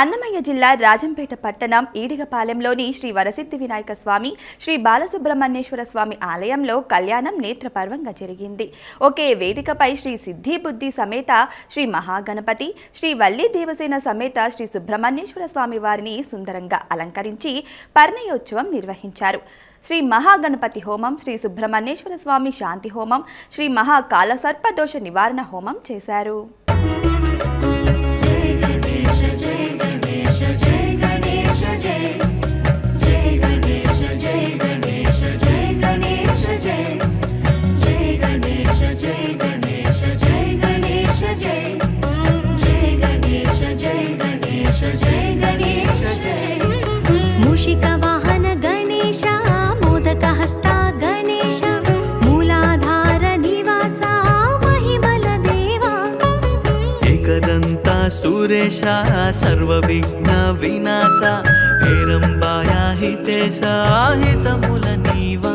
అన్నమయ్య జిల్లా రాజంపేట పట్టణం ఈడిగపాలెంలోని శ్రీ వరసిద్ధి వినాయక స్వామి శ్రీ బాలసుబ్రహ్మణ్యేశ్వర స్వామి ఆలయంలో కళ్యాణం నేత్రపర్వంగా జరిగింది. ఒకే వేదికపై శ్రీ సిద్ధి బుద్ధి సమేత శ్రీ మహాగణపతి శ్రీ వల్లి దేవసేన సమేత శ్రీ సుబ్రహ్మణ్యేశ్వర స్వామి వారిని సుందరంగా అలంకరించి పర్ణయోత్సవం నిర్వహించారు. శ్రీ మహాగణపతి హోమం శ్రీ సుబ్రహ్మణ్యేశ్వర స్వామి శాంతి హోమం శ్రీ మహాకాల సర్పదోష నివారణ హోమం చేశారు. जय गणेश जय मूषिकवाहन गणेश मोदकहस्ता गणेश मूलाधार निवासा महिमलदेवा एकदन्ता सुरेशा सर्वविघ्न विनाशा हेरम्बाया हितेशा हितमुलनीवा